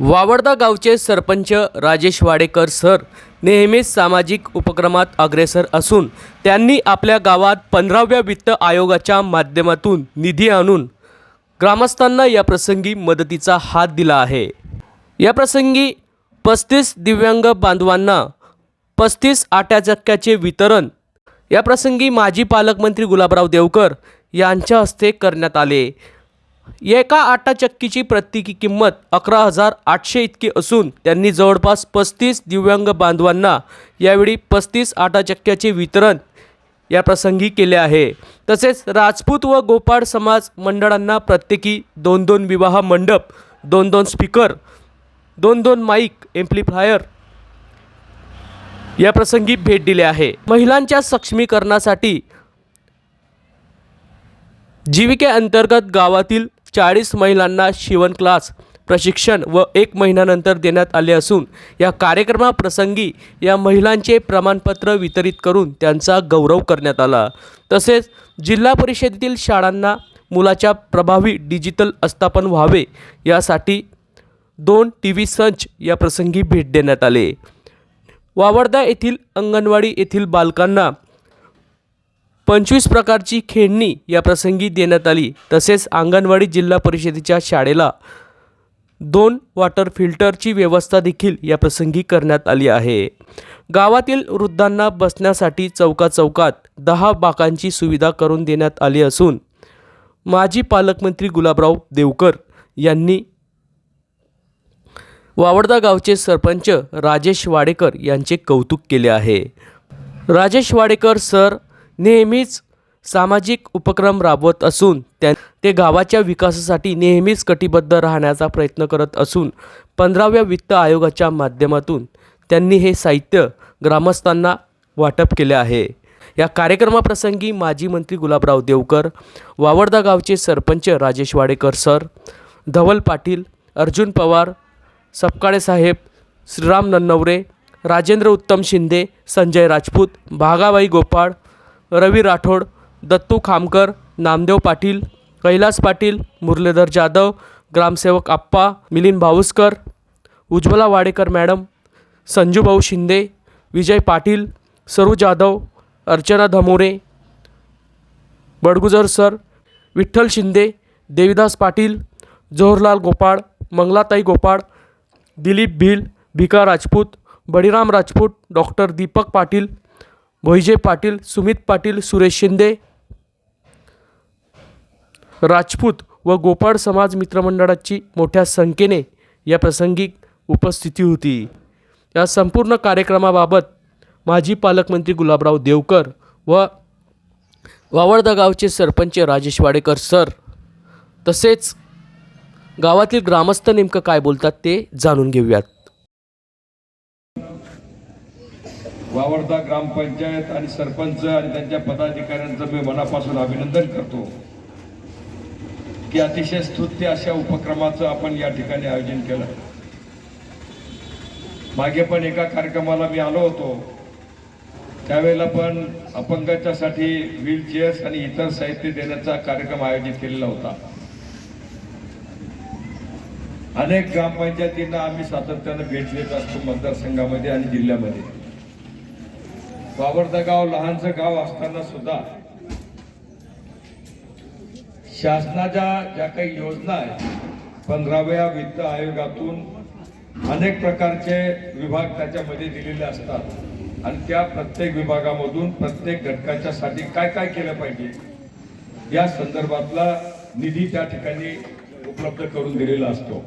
वावडदा गावचे सरपंच राजेश वाडेकर सर नेहमीच सामाजिक उपक्रमात अग्रेसर असून त्यांनी आपल्या गावात पंधराव्या वित्त आयोगाच्या माध्यमातून निधी आणून ग्रामस्थांना या प्रसंगी मदतीचा हात दिला आहे. या प्रसंगी पस्तीस दिव्यांग बांधवांना पस्तीस आट्याचक्क्याचे वितरण या प्रसंगी माजी पालकमंत्री गुलाबराव देवकर यांच्या हस्ते करण्यात आले. एका आटा चक्कीची प्रत्येकी किंमत अकरा हजार आठशे इतकी असून त्यांनी जवळपास पस्तीस दिव्यांग बांधवांना यावेळी पस्तीस आटा चक्क्याचे वितरण या प्रसंगी केले आहे. तसेच राजपूत व गोपाळ समाज मंडळांना प्रत्येकी दोन दोन विवाह मंडप दोन दोन स्पीकर दोन दोन माईक एम्प्लिफायर या प्रसंगी भेट दिली आहे. महिलांच्या सक्षमीकरणासाठी जीविकेअंतर्गत गावातील चाळीस महिलांना शिवण क्लास प्रशिक्षण व एक महिन्यानंतर देण्यात आले असून या कार्यक्रमाप्रसंगी या महिलांचे प्रमाणपत्र वितरित करून त्यांचा गौरव करण्यात आला. तसेच जिल्हा परिषदेतील शाळांना मुलाच्या प्रभावी डिजिटल आस्थापन व्हावे यासाठी दोन टी व्ही संच या प्रसंगी भेट देण्यात आले. वावडदा येथील अंगणवाडी येथील बालकांना पंचवीस प्रकारची खेळणी या प्रसंगी देण्यात आली. तसेच अंगणवाडी जिल्हा परिषदेच्या शाळेला दोन वॉटर फिल्टरची व्यवस्था देखील या प्रसंगी करण्यात आली आहे. गावातील वृद्धांना बसण्यासाठी चौका चौकात दहा बाकांची सुविधा करून देण्यात आली असून माजी पालकमंत्री गुलाबराव देवकर यांनी वावडदा गावचे सरपंच राजेश वाडेकर यांचे कौतुक केले आहे. राजेश वाडेकर सर नेहमीच सामाजिक उपक्रम राबवत असून त्या ते गावाच्या विकासासाठी नेहमीच कटिबद्ध राहण्याचा प्रयत्न करत असून पंधराव्या वित्त आयोगाच्या माध्यमातून त्यांनी हे साहित्य ग्रामस्थांना वाटप केले आहे. या कार्यक्रमाप्रसंगी माजी मंत्री गुलाबराव देवकर वावडदा गावचे सरपंच राजेश वाडेकर सर धवल पाटील अर्जुन पवार सपकाळे साहेब श्रीराम नन्नवरे राजेंद्र उत्तम शिंदे संजय राजपूत भागाबाई गोपाळ रवी राठोड दत्तू खामकर नामदेव पाटील कैलास पाटील मुरलीधर जाधव ग्रामसेवक आप्पा Milind Bhauskar Ujjwala Wadekar madam Sanjubhau Shinde Vijay Patil Saru Jadhav Archana Dhamore Badgujar sir Vitthal Shinde Devidas Patil Joharlal Gopal Mangalatai Gopal Dilip Bhil Bhika Rajput Baliram Rajput doctor Deepak Patil Bhoije Patil Sumit Patil Suresh Shinde Rajput व गोपाळ समाज मित्रमंडळाची मोठ्या संख्येने या प्रसंगी उपस्थिती होती. या संपूर्ण कार्यक्रमाबाबत माजी पालकमंत्री गुलाबराव देवकर व वावळदा गावचे सरपंच राजेश वाडेकर सर तसेच गावातील ग्रामस्थ नेमकं काय बोलतात ते जाणून घेऊयात. वावरदा ग्रामपंचायत आणि सरपंच आणि त्यांच्या पदाधिकाऱ्यांचं मी मनापासून अभिनंदन करतो की अतिशय स्तुत्य अशा उपक्रमाचं आपण या ठिकाणी आयोजन केलं. मागे पण एका कार्यक्रमाला मी आलो होतो. त्यावेळेला पण अपंगाच्यासाठी व्हीलचेअर्स आणि इतर साहित्य देण्याचा कार्यक्रम आयोजित केलेला होता. अनेक ग्रामपंचायतींना आम्ही सातत्यानं भेट देत असतो मतदारसंघामध्ये आणि जिल्ह्यामध्ये. बाबरदा गाव लहानचं गाव असताना सुद्धा शासनाच्या ज्या काही योजना आहेत पंधराव्या वित्त आयोगातून अनेक प्रकारचे विभाग त्याच्यामध्ये दिलेले असतात. आणि त्या प्रत्येक विभागामधून प्रत्येक घटकाच्या साठी काय काय केलं पाहिजे या संदर्भातला निधी त्या ठिकाणी उपलब्ध करून दिलेला असतो.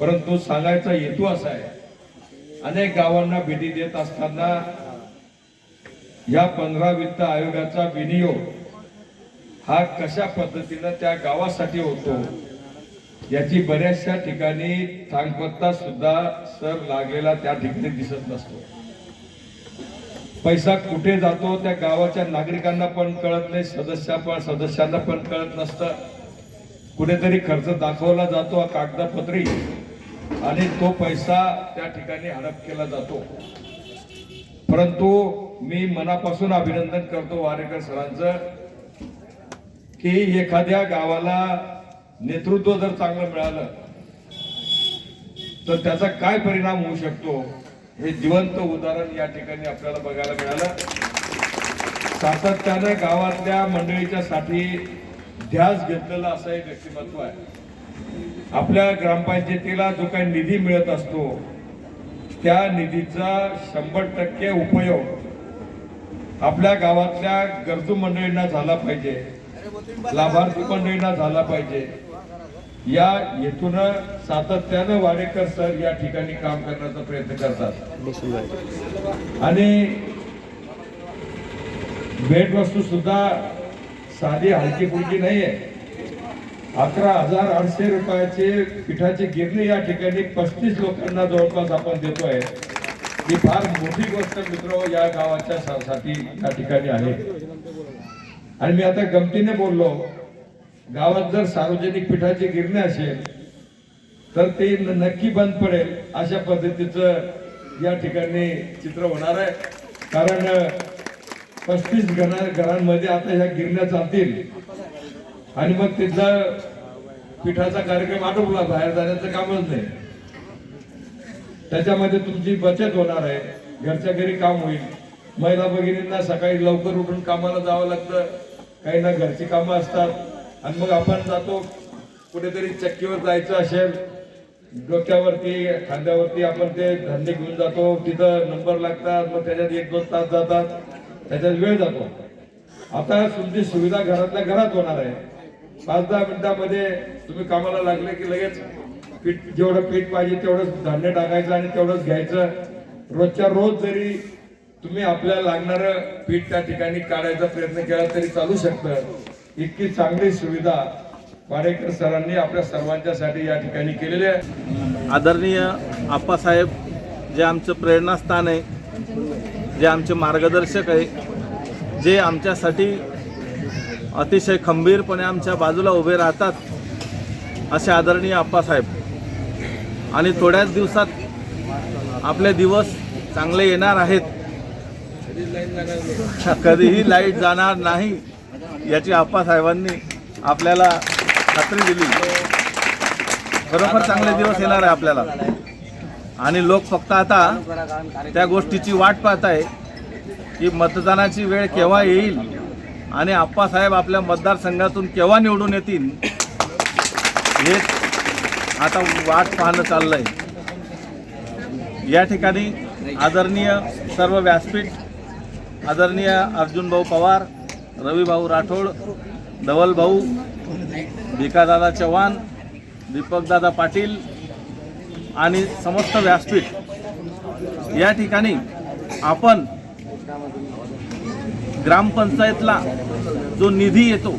परंतु सांगायचा हेतू असा आहे अनेक गावांना भेटी देत असताना या पंधरा वित्त आयोगाचा विनियोग हा कशा पद्धतीनं त्या गावासाठी होतो याची बऱ्याचशा ठिकाणी थांगपत्ता सुद्धा सर लागलेला त्या ठिकाणी दिसत नसतो. पैसा कुठे जातो त्या गावाच्या नागरिकांना पण कळत नाही सदस्या पण सदस्यांना पण कळत नसतं. कुठेतरी खर्च दाखवला जातो कागदपत्री. आणि तो पैसा त्या ठिकाणी हडप केला जातो. परंतु मी मनापासून अभिनंदन करतो वारेकर सरांचं की एखाद्या गावाला नेतृत्व जर चांगलं मिळालं तर त्याचा काय परिणाम होऊ शकतो? हे जिवंत उदाहरण या ठिकाणी आपल्याला बघायला मिळालं. सातत्यानं गावातल्या मंडळीच्या साठी ध्यास घेतलेलं असं एक व्यक्तिमत्व आहे. आपल्या ग्रामपंचायतीला जो काही निधी मिळत असतो त्या निधीचा शंभर टक्के उपयोग आपल्या गावातल्या गरजू मंडळींना झाला पाहिजे लाभार्थी मंडळींना झाला पाहिजे. या हेतून सातत्यानं वाडेकर सर या ठिकाणी काम करण्याचा प्रयत्न करतात. आणि भेटवस्तू सुद्धा साधी हलकी फुलकी आहे अकरा हजार आठशे रुपयाचे पिठाची गिरणी या ठिकाणी पस्तीस लोकांना जवळपास आपण देतोय. ही फार मोठी गोष्ट मित्र या गावाच्या सा- साठी या ठिकाणी आहे. आणि मी आता गमतीने बोललो गावात जर सार्वजनिक पिठाची गिरणी असेल तर ते न- नक्की बंद पडेल अशा पद्धतीचं या ठिकाणी चित्र होणार आहे. कारण पस्तीस घरा घरांमध्ये आता ह्या गिरण्या चालतील. आणि मग तिथला पिठाचा कार्यक्रम आटोपला बाहेर जाण्याचं कामच नाही. त्याच्यामध्ये तुमची बचत होणार आहे. घरच्या घरी काम होईल. महिला भगिनींना सकाळी लवकर उठून कामाला जावं लागतं. काही ना घरची कामं असतात. आणि मग आपण जातो कुठेतरी चक्कीवर जायचं असेल डोक्यावरती खांद्यावरती आपण ते धंदे घेऊन जातो. तिथं नंबर लागतात मग त्याच्यात एक दोन तास जातात. त्याच्यात वेळ जातो. आता तुमची सुविधा घरातल्या घरात होणार आहे. पाच दहा मिनिटामध्ये तुम्ही कामाला लागले की लगेच पीठ जेवढं पीठ पाहिजे तेवढंच धान्य टाकायचं आणि तेवढंच घ्यायचं. रोजच्या रोज जरी तुम्ही आपल्याला लागणारं पीठ त्या ठिकाणी काढायचा प्रयत्न केला तरी चालू शकतं. इतकी चांगली सुविधा वाडेकर सरांनी आपल्या सर्वांच्यासाठी या ठिकाणी केलेली आहे. आदरणीय आप्पासाहेब जे आमचं प्रेरणास्थान आहे जे आमचे मार्गदर्शक आहे जे आमच्यासाठी अतिशय खंबीरपणे आमच्या बाजूला उभे राहतात असे आदरणीय आप्पासाहेब. आणि थोड्याच दिवसात आपले दिवस चांगले येणार आहेत. कधीही लाइट जाणार नाही याची आप्पासाहेबांनी आपल्याला खात्री दिली. खरोखर चांगले दिवस येणार आहे आपल्याला. आणि लोक फक्त आता त्या गोष्टीची वाट पाहत आहे की मतदानाची वेळ केव्हा येईल? आणि आप्पासाहेब आपल्या मतदारसंघातून केव्हा निवडून येतील हे आता वाट पाहणं चाललंय. या ठिकाणी आदरणीय सर्व व्यासपीठ आदरणीय अर्जुनभाऊ पवार रविभाऊ राठोड धवलभाऊ भिकादादा चव्हाण दीपकदादा पाटील आणि समस्त व्यासपीठ. या ठिकाणी आपण ग्रामपंचायतला जो निधी येतो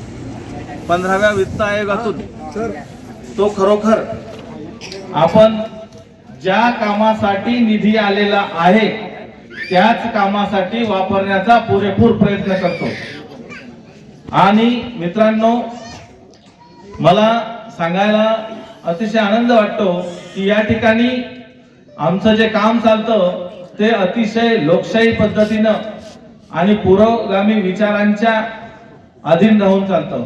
पंधराव्या वित्त आयोगातून तो खरोखर आपण ज्या कामासाठी निधी आलेला आहे त्याच कामासाठी वापरण्याचा पुरेपूर प्रयत्न करतो. आणि मित्रांनो मला सांगायला अतिशय आनंद वाटतो की या ठिकाणी आमचं जे काम चालतं ते अतिशय लोकशाही पद्धतीनं आणि पुरोगामी विचारांच्या अधीन राहून चालतं.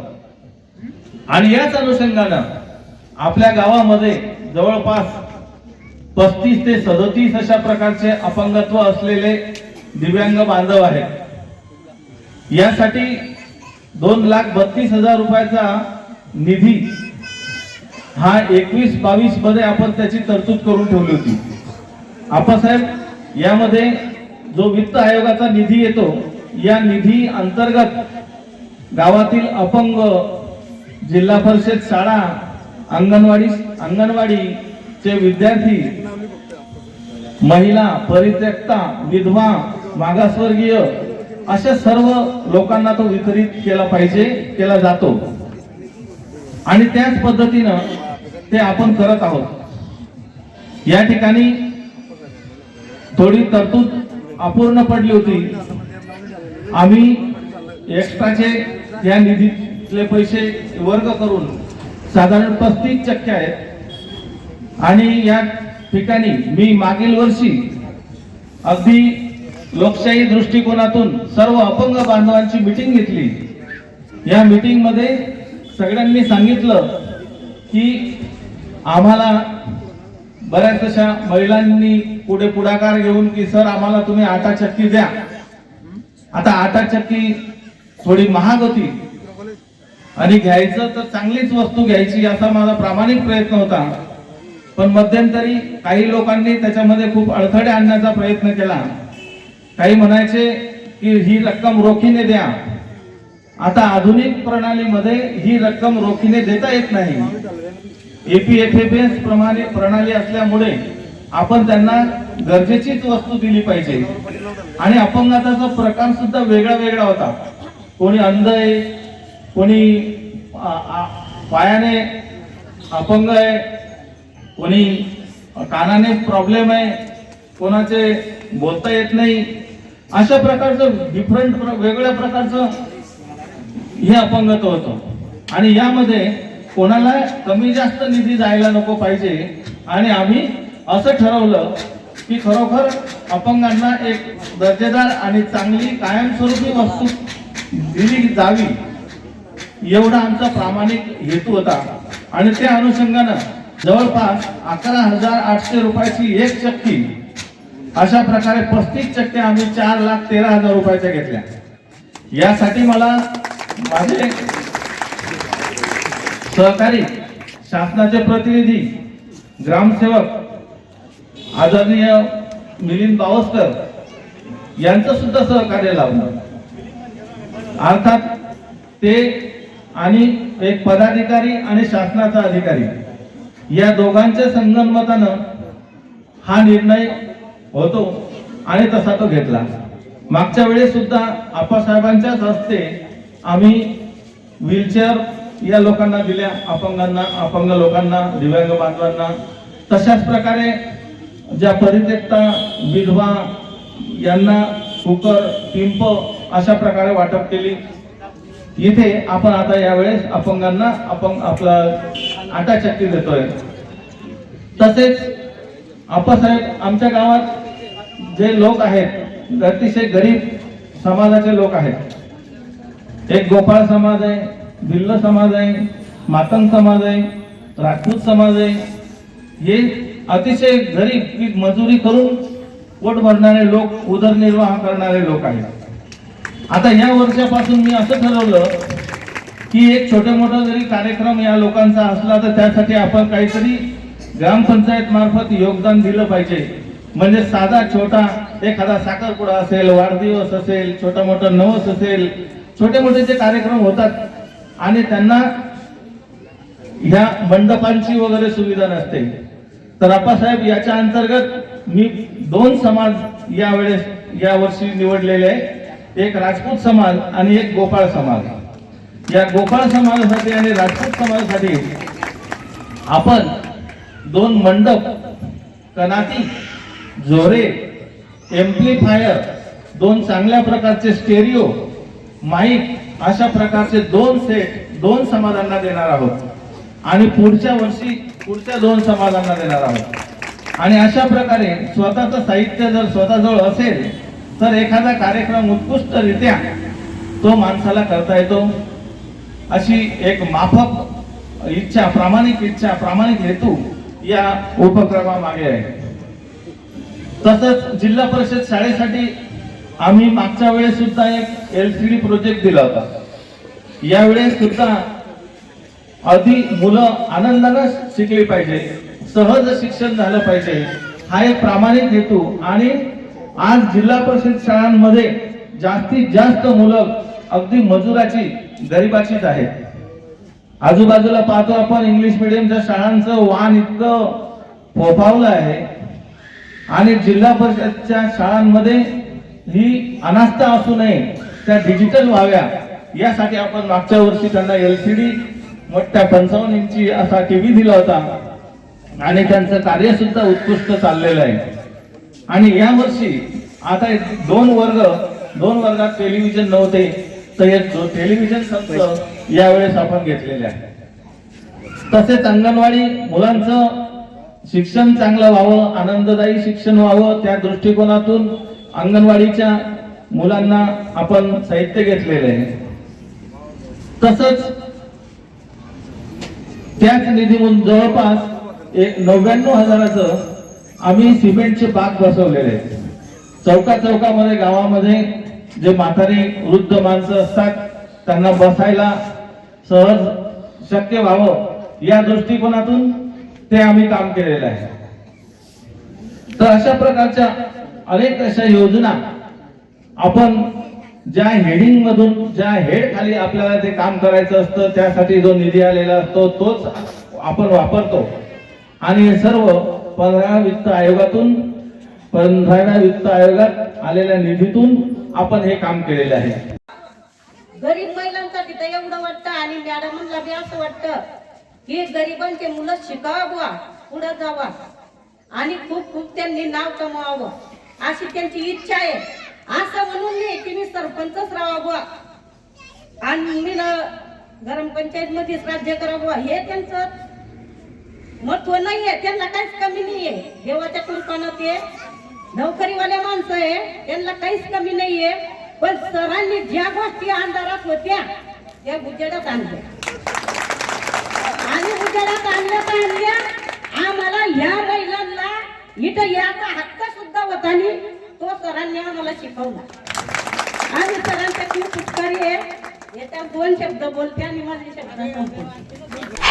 आणि याच अनुषंगानं आपल्या गावामध्ये जवळपास पस्तीस ते सदतीस अशा प्रकारचे अपंगत्व असलेले दिव्यांग बांधव आहेत. यासाठी दोन लाख बत्तीस हजार रुपयाचा निधी हा एकवीस बावीसमध्ये आपण त्याची तरतूद करून ठेवली होती. आप्पासाहेब यामध्ये जो वित्त आयोगाचा निधी येतो या निधी अंतर्गत गावातील अपंग जिल्हा परिषद शाळा अंगणवाडी अंगणवाडीचे विद्यार्थी महिला परित्यक्ता विधवा मागासवर्गीय अशा सर्व लोकांना तो वितरित केला पाहिजे केला जातो. आणि त्याच पद्धतीनं ते आपण करत आहोत. या ठिकाणी थोडी तरतूद अपूर्ण पडली होती. आम्ही एक्स्ट्राचे या निधीतले पैसे वर्ग करून साधारण पस्तीस टक्के आहेत. आणि या ठिकाणी मी मागील वर्षी अगदी लोकशाही दृष्टिकोनातून सर्व अपंग बांधवांची मिटिंग घेतली. या मीटिंगमध्ये सगळ्यांनी सांगितलं की आम्हाला बऱ्याच अशा महिलांनी पुढे पुढाकार घेऊन की सर आम्हाला तुम्ही आटा चक्की द्या. आता आटा चक्की थोडी महाग होती. आणि घ्यायचं तर चांगलीच वस्तू घ्यायची असा माझा प्रामाणिक प्रयत्न होता. पण मध्यंतरी काही लोकांनी त्याच्यामध्ये खूप अडथळे आणण्याचा प्रयत्न केला. काही म्हणायचे की ही रक्कम रोखीने द्या. आता आधुनिक प्रणालीमध्ये ही रक्कम रोखीने देता येत नाही. एपीएफएफएस प्रमाणे प्रणाली असल्यामुळे आपण त्यांना गरजेचीच वस्तू दिली पाहिजे. आणि अपंगाचा प्रकार सुद्धा वेगळा वेगळा होता. कोणी अंध आहे कोणी पायाने अपंग आहे कोणी कानाने प्रॉब्लेम आहे कोणाचे बोलता येत नाही अशा प्रकारचं डिफरंट वेगळ्या प्रकारचं हे अपंगत्व होतं. आणि यामध्ये कोणाला कमी जास्त निधी जायला नको पाहिजे. आणि आम्ही असं ठरवलं की खरोखर अपंगांना एक दर्जेदार आणि चांगली कायमस्वरूपी वस्तू दिली जावी एवढा आमचा प्रामाणिक हेतू होता. आणि त्या अनुषंगानं जवळपास अकरा हजार आठशे रुपयाची एक चक्की अशा प्रकारे पस्तीस चक्क्या आम्ही चार लाख तेरा हजार रुपयाच्या घेतल्या. यासाठी मला माझे सहकारी शासनाचे प्रतिनिधी ग्रामसेवक आदरणीय मिलिंद बावस्कर यांचं सुद्धा सहकार्य लाभलं. अर्थात ते आणि एक पदाधिकारी आणि शासनाचा अधिकारी या दोघांच्या संगनमतानं हा निर्णय होतो आणि तसा तो घेतला. मागच्या वेळेस सुद्धा आप्पासाहेबांच्याच हस्ते आम्ही व्हीलचेअर या लोकांना दिल्या अपंगांना अपंग लोकांना दिव्यांग बांधवांना. तशाच प्रकारे ज्या परित्यक्ता विधवा यांना कुकर पिंप अशा प्रकारे वाटप केली. इथे आपण आता यावेळेस अपंगांना अपंग आपला आटा चक्की देतोय. तसेच आप्पासाहेब आमच्या गावात जे लोक आहेत अतिशय गरीब समाजाचे लोक आहेत. एक गोपाळ समाज आहे भिल्ल समाज आहे मातंग समाज आहे राजपूत समाज आहे हे अतिशय गरीब की मजुरी करून पोट भरणारे लोक उदरनिर्वाह करणारे लोक आहेत. आता या वर्षापासून मी असं ठरवलं की एक छोटा मोठा जरी कार्यक्रम या लोकांचा असला तर त्यासाठी आपण काहीतरी ग्रामपंचायत मार्फत योगदान दिलं पाहिजे. म्हणजे साधा छोटा एखादा साखरपुडा असेल वाढदिवस असेल छोटा मोठा नवस असेल छोटे मोठे जे कार्यक्रम होतात आणि त्यांना ह्या मंडपांची वगैरे सुविधा नसते. तर आप्पासाहेब याच्या अंतर्गत मी दोन समाज यावेळेस या वर्षी निवडलेले आहे. एक राजपूत समाज आणि एक गोपाळ समाज. या गोपाळ समाजासाठी आणि राजपूत समाजासाठी आपण दोन मंडप कनाती जोरे एम्प्लिफायर दोन चांगल्या प्रकारचे स्टेरिओ माईक अशा प्रकारचे दोन सेट दोन समाजांना देणार आहोत. आणि पुढच्या वर्षी पुढच्या दोन समाजांना देणार आहोत. आणि अशा प्रकारे स्वतःचं साहित्य जर स्वतःजवळ असेल तर एखादा कार्यक्रम उत्कृष्टरित्या तो माणसाला करता येतो. अशी एक माफक इच्छा प्रामाणिक इच्छा प्रामाणिक हेतू या उपक्रमामागे आहे. तसंच जिल्हा परिषद शाळेसाठी आम्ही मागच्या वेळेस सुद्धा एक एल सी डी प्रोजेक्ट दिला होता. यावेळेस सुद्धा अधिक मुलं आनंदानं शिकली पाहिजे सहज शिक्षण झालं पाहिजे. हा एक प्रामाणिक हेतू आणि आज जिल्हा परिषद शाळांमध्ये जास्तीत जास्त मुलं अगदी मजुराची गरिबाचीच आहेत. आजूबाजूला पाहतो आपण इंग्लिश मिडियमच्या शाळांचं वाण इतकं फोफावलं आहे. आणि जिल्हा परिषदच्या शाळांमध्ये ही अनास्था असू नये त्या डिजिटल व्हाव्या यासाठी आपण मागच्या वर्षी त्यांना एल सी डी मोठ्या पंचावन्न इंची असा टीव्ही दिला होता. आणि त्यांचं कार्य सुद्धा उत्कृष्ट चाललेलं आहे. आणि या वर्षी आता एक दोन वर्ग दोन वर्गात टेलिव्हिजन नव्हते तर जो टेलिव्हिजन संच यावेळेस आपण घेतलेले आहे. तसेच अंगणवाडी मुलांचं शिक्षण चांगलं व्हावं आनंददायी शिक्षण व्हावं त्या दृष्टिकोनातून अंगणवाडीच्या मुलांना आपण साहित्य घेतलेलं आहे. तसंच त्याच निधीमधून जवळपास एक नव्याण्णव हजाराचं आम्ही सिमेंटचे बाग बसवलेले आहेत. चौका चौकामध्ये गावामध्ये जे म्हातारी वृद्ध माणसं असतात त्यांना बसायला सहज शक्य व्हावं या दृष्टिकोनातून ते आम्ही काम केलेलं आहे. तर अशा प्रकारच्या अनेक अशा योजना. आपण ज्या हेडिंग मधून ज्या हेड खाली आपल्याला जे काम करायचं असतं त्यासाठी जो निधी आलेला असतो तोच आपण वापरतो. आणि हे सर्व पंधरा वित्त आयोगातून पंधराव्या वित्त आयोगात आलेल्या निधीतून आपण हे काम केलेले आहे. गरीब महिलांसाठी तर एवढं वाटतं आणि मॅडमांना बी असं वाटतं की गरिबांचे मुलं शिकावा पुढं पुढे जावा. आणि खूप खूप त्यांनी नाव कमवावं. अशी त्यांची इच्छा आहे. असं म्हणून नाही की मी सरपंचच राहावं. बुवा आणि मी ना ग्रामपंचायत मध्येच राज्य करावं हे त्यांचं महत्त्व नाहीये. त्यांना काहीच कमी नाहीये. देवाच्या कृपानं ते नोकरीवाल्या माणसं आहे. त्यांना काहीच कमी नाहीये. पण सरांनी ज्या गोष्टी अंधारात होत्या त्या गुजरात आणल्या. आणि गुजरात आणल्या तर आणल्या. आम्हाला ह्या महिलांना इथं याचा हक्क सुद्धा होता नाही. तो सरांनी आम्हाला शिकवला. आणि सरांच्या खूप उपकारी आहे. याच्यात दोन शब्द बोलते आणि माझे शब्द संपवते.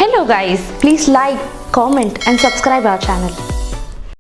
Hello guys, please like, comment and subscribe our channel.